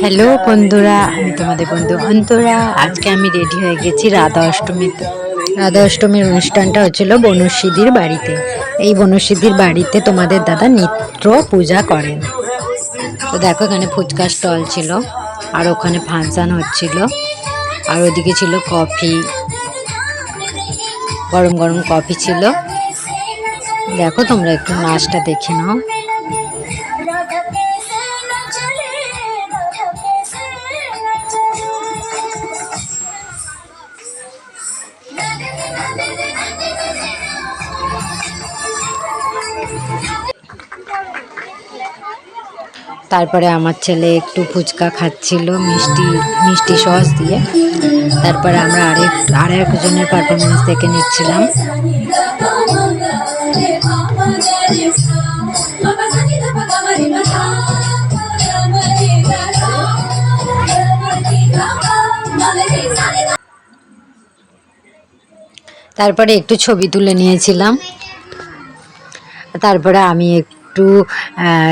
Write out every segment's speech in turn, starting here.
Hello বন্ধুরা, আমি তোমাদের বন্ধু অন্তরা। আজকে আমি রেডি হয়ে গেছি রাধা অষ্টমীতে রাধা অষ্টমীর অনুষ্ঠানটা হচ্ছিল বনশ্রীদির বাড়িতে। এই বনশ্রীদির বাড়িতে তোমাদের দাদা নিত্য পূজা করেন। তো দেখো, এখানে ফুচকা স্টল ছিল, আর ওখানে ফাংশান হচ্ছিল, আর ওদিকে ছিল কফি, গরম গরম কফি ছিল। দেখো, তোমরা একটু নাচটা দেখে নাও। তারপরে আমার ছেলে একটু ফুচকা খাচ্ছিল, মিষ্টি মিষ্টি সস দিয়ে। তারপরে আমরা আরেক আর একজনের পারফরমেন্স দেখে নিচ্ছিলাম। তারপরে একটু ছবি তুলে নিয়েছিলাম। তারপরে আমি একটু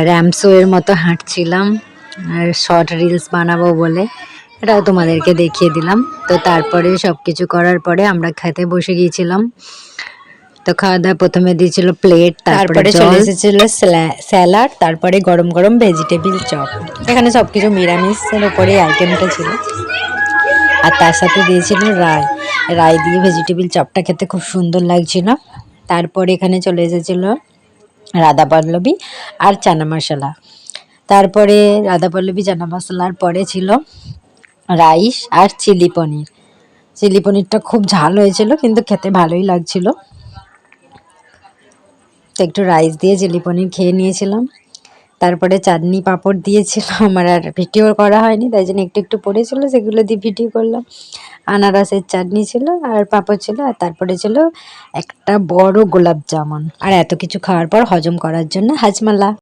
র্যামসো এর মতো হাঁটছিলাম। আর শর্ট রিলস বানাবো বলে। এটাও তোমাদেরকে দেখিয়ে দিলাম। তো তারপরে সব কিছু করার পরে আমরা খেতে বসে গিয়েছিলাম। তো খাওয়া দাওয়া প্রথমে দিয়েছিল প্লেট তারপরে চলে এসেছিল স্যালাড তারপরে গরম গরম ভেজিটেবিল চপ এখানে সব কিছু নিরামিষের ওপরে আইটেমটা ছিল। আর তার সাথে দিয়েছিল রায় রায় দিয়ে ভেজিটেবিল চপটা খেতে খুব সুন্দর লাগছিল। তারপরে এখানে চলে এসেছিল রাধা পল্লবী আর চানা মশলা। তারপরে রাধা পল্লবী, চানা মশলার পরে ছিল রাইস আর চিলি পনির। চিলি পনিরটা খুব ঝাল হয়েছিল, কিন্তু খেতে ভালোই লাগছিল। তো একটু রাইস দিয়ে চিলি পনির খেয়ে নিয়েছিলাম। তারপরে চাঁদনি পাঁপড় দিয়েছিল, আমার আর ভিডিও করা হয়নি, তাই জন্য একটু একটু পড়েছিল, সেগুলো দিয়ে ভিডিও করলাম। আনারসের চাটনি ছিল আর পাঁপড় ছিল, আর তারপরে ছিল একটা বড় গোলাপ জামুন। আর এত কিছু খাওয়ার পর হজম করার জন্য হাজমালা।